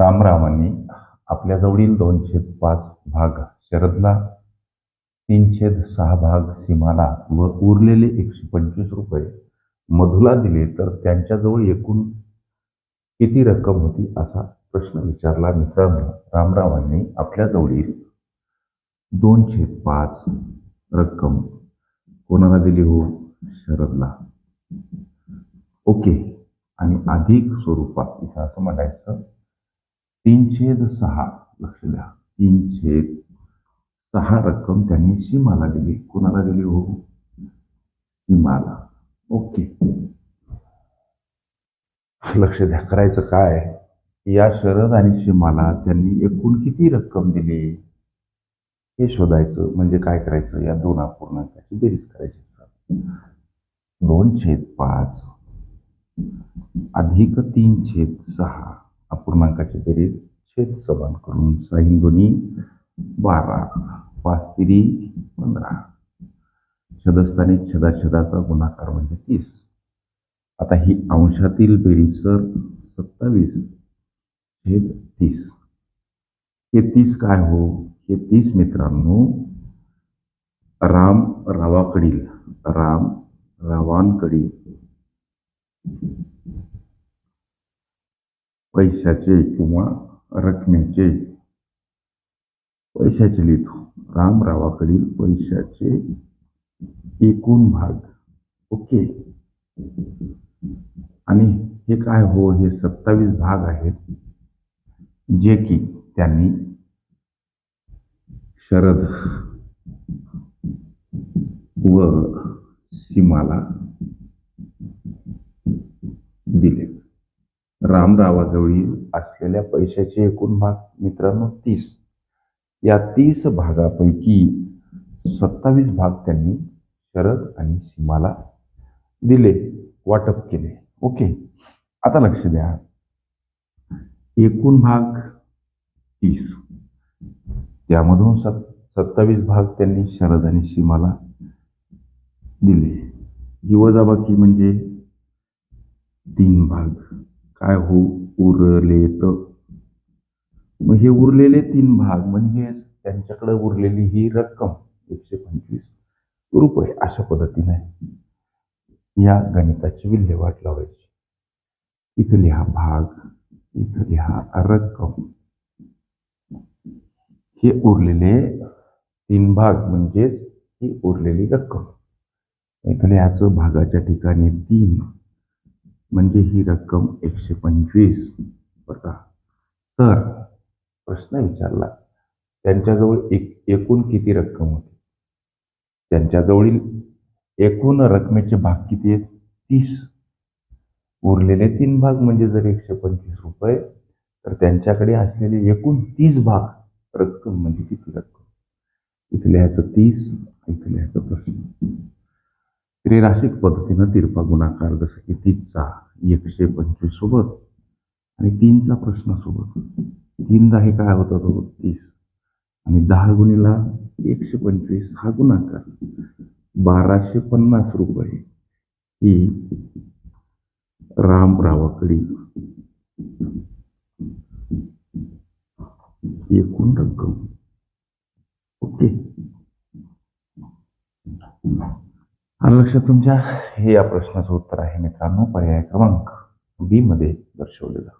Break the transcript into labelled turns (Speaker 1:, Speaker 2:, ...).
Speaker 1: रामरामांनी आपल्याजवळील दोन छेद पाच भाग शरदला तीन छेद सहा भाग सीमाला व उरलेले एकशे पंचवीस रुपये मधुला दिले तर त्यांच्याजवळ एकूण किती रक्कम होती असा प्रश्न विचारला मित्रांनो. रामरावांनी आपल्याजवळील दोन छेद पाच रक्कम कोणाला दिली हो? शरदला. ओके. आणि अधिक स्वरूपात इथं असं म्हणायचं तीन छेद सहा. लक्ष द्या. तीन छेद सहा रक्कम त्यांनी सीमाला दिली. कोणाला दिली हो? सीमाला. ओके. लक्ष द्या. करायचं काय? या शरद आणि सीमाला त्यांनी एकूण किती रक्कम दिली? हे शोधायचं. म्हणजे काय करायचं? या दोन अपूर्णांकाची बेरीज करायची सर दोन छेद पाच. अधिक तीन छेद सहा. अपूर्णांकाची बेरीज छेद समान करून साईन दोन्ही बारा पाच तिरी पंधरा. छदस्थानी छदाछदाचा गुणाकार म्हणजे तीस. आता ही अंशातील बेरीज सर सत्तावीस छेद तीस. हे तीस काय हो? हे तीस मित्रांनो राम रावाकडील राम रावांकडील. पैशाचे किंवा रकमेचे. पैशाचे लिहितो. रामरावाकडील पैशाचे एकूण भाग. ओके. आणि हे काय हो? हे सत्तावीस भाग आहेत जे की त्यांनी शरद व सीमाला दिले रामरावाजवळील असलेल्या पैशाचे एकूण भाग मित्रांनो तीस. या तीस भागापैकी सत्तावीस भाग त्यांनी शरद आणि सीमाला दिले वाटप केले. ओके? आता लक्ष द्या. एकूण भाग तीस. त्यामधून सत् सत्तावीस भाग त्यांनी शरद आणि सीमाला दिले. ही वजाबाकी म्हणजे तीन भाग. काय हो उरलेत मग हे उरलेले तीन भाग म्हणजेच त्यांच्याकडे उरलेली ही रक्कम एकशे पंचवीस रुपये अशा पद्धतीने या गणिताची विल्हेवाट लावायची. इथं लिहा भाग इथं लिहा रक्कम. हे उरलेले तीन भाग म्हणजेच ही उरलेली रक्कम. इथं लिहायचं भागाच्या ठिकाणी तीन. म्हणजे ही रक्कम एकशे पंचवीस. बरं का? तर प्रश्न विचारला. त्यांच्याजवळ एक एकूण किती रक्कम होती? त्यांच्याजवळील एकूण रकमेचे भाग किती आहेत? तीस. उरलेले तीन भाग म्हणजे जर एकशे पंचवीस रुपये तर त्यांच्याकडे असलेले एकूण तीस भाग रक्कम म्हणजे किती रक्कम? इथल्याचं तीस इथल्याचं प्रश्न. त्रिराशिक पद्धतीनं तिरपा गुणाकार जसं की तीनचा एकशे पंचवीस सोबत आणि तीनचा प्रश्नासोबत तीनदा हे काय होतं तो तीस. आणि दहा गुणीला एकशे पंचवीस हा गुणाकार. बाराशे पन्नास रुपये ही रामरावाकडी एकूण रक्कम. ओके? आलं तुमच्या हे या प्रश्नाचं उत्तर आहे मित्रांनो. पर्याय क्रमांक बी मध्ये दर्शवलेलं.